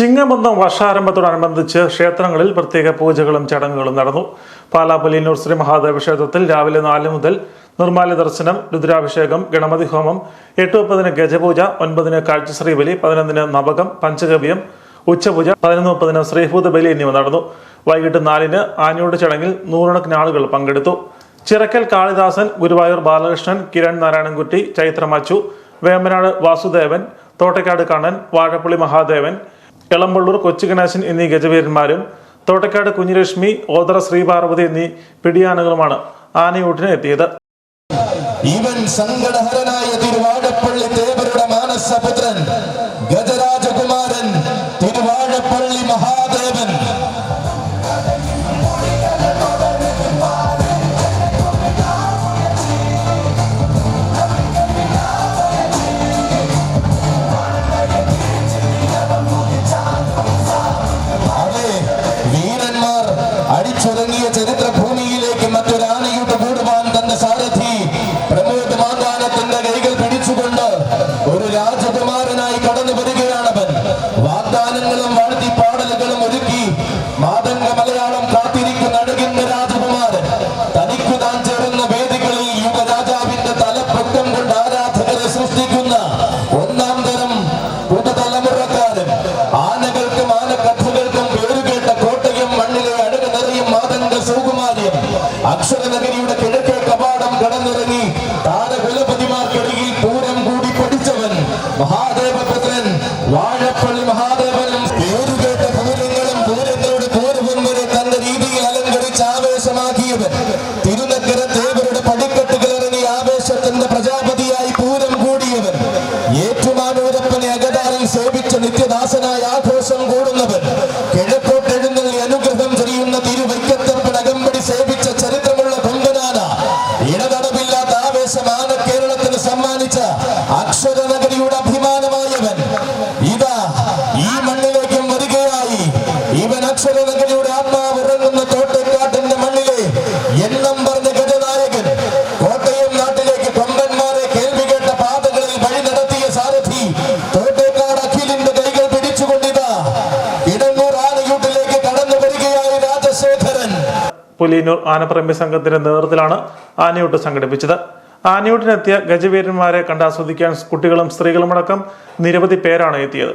ചിങ്ങബന്ധം വർഷാരംഭത്തോടനുബന്ധിച്ച് ക്ഷേത്രങ്ങളിൽ പ്രത്യേക പൂജകളും ചടങ്ങുകളും നടന്നു. പാലാപ്പലിയന്നൂർ ശ്രീ മഹാദേവ ക്ഷേത്രത്തിൽ രാവിലെ നാല് മുതൽ നിർമ്മാല്യ ദർശനം രുദ്രാഭിഷേകം ഗണപതി ഹോമം എട്ട് മുപ്പതിന് ഗജപൂജ ഒൻപതിന് കാഴ്ചശ്രീ ബലി പതിനൊന്നിന് നവകം പഞ്ചഗവ്യം ഉച്ചപൂജ പതിനൊന്ന് മുപ്പതിന് ശ്രീഭൂത ബലി എന്നിവ നടന്നു. വൈകിട്ട് നാലിന് ആഞ്ഞൂട് ചടങ്ങിൽ നൂറുകണക്കിന് ആളുകൾ പങ്കെടുത്തു. ചിറക്കൽ കാളിദാസൻ ഗുരുവായൂർ ബാലകൃഷ്ണൻ കിരൺ നാരായണൻകുട്ടി ചൈത്രമച്ചു വേമ്പനാട് വാസുദേവൻ തോട്ടക്കാട് കണ്ണൻ വാഴപ്പള്ളി മഹാദേവൻ എളമ്പള്ളൂർ കൊച്ചുഗണേശൻ എന്നീ ഗജവീരന്മാരും തോട്ടക്കാട് കുഞ്ഞിലക്ഷ്മി ഓതറ ശ്രീപാർവതി എന്നീ പിടിയാനകളുമാണ് ആനയൂട്ടിന് എത്തിയത്. ഇവൻ സങ്കടഹരനായ തിരുവാഴപ്പള്ളി ദേവരുടെ മാനസപുത്രൻ ഗജരാജകുമാരൻ തിരുവാഴപ്പള്ളി മഹാദേവൻ വാഗ്ദാനങ്ങളും വാഴ്ത്തിപ്പാടലുകളും ഒരുക്കി. മാതംഗ മലയാളം കാത്തിരിക്കുന്ന അഴകുന്ന രാജകുമാരൻ. തനിക്കു താൻ ചേർന്ന വേദികളിൽ യുവരാജാവിന്റെ തലപ്പൊക്കം കൊണ്ട് ആരാധകരെ സൃഷ്ടിക്കുന്ന ഒന്നാം തരം പുതുതലമുറക്കാരൻ. ആനകൾക്കും ആനക്കഥകൾക്കും പേരുകേട്ട കോട്ടയം മണ്ണിലെ അടുക നിറയും മാതംഗ സുകുമാര്യം അക്ഷരനഗരിയുടെ കിഴക്കേ കവാടം കടന്നിറങ്ങി താരകുലപതിമാർക്കിടയിൽ പൂരം കൂടി പഠിച്ചവൻ മഹാദേവപുത്രൻ വാഴപ്പള്ളി മഹാദേവനും give it. പുലിയന്നൂർ ആനപ്രേമി സംഘത്തിന്റെ നേതൃത്വത്തിലാണ് ആനയൂട്ട് സംഘടിപ്പിച്ചത്. ആനയൂട്ടിനെത്തിയ ഗജവീരന്മാരെ കണ്ടാസ്വദിക്കാൻ കുട്ടികളും സ്ത്രീകളുമടക്കം നിരവധി പേരാണ് എത്തിയത്.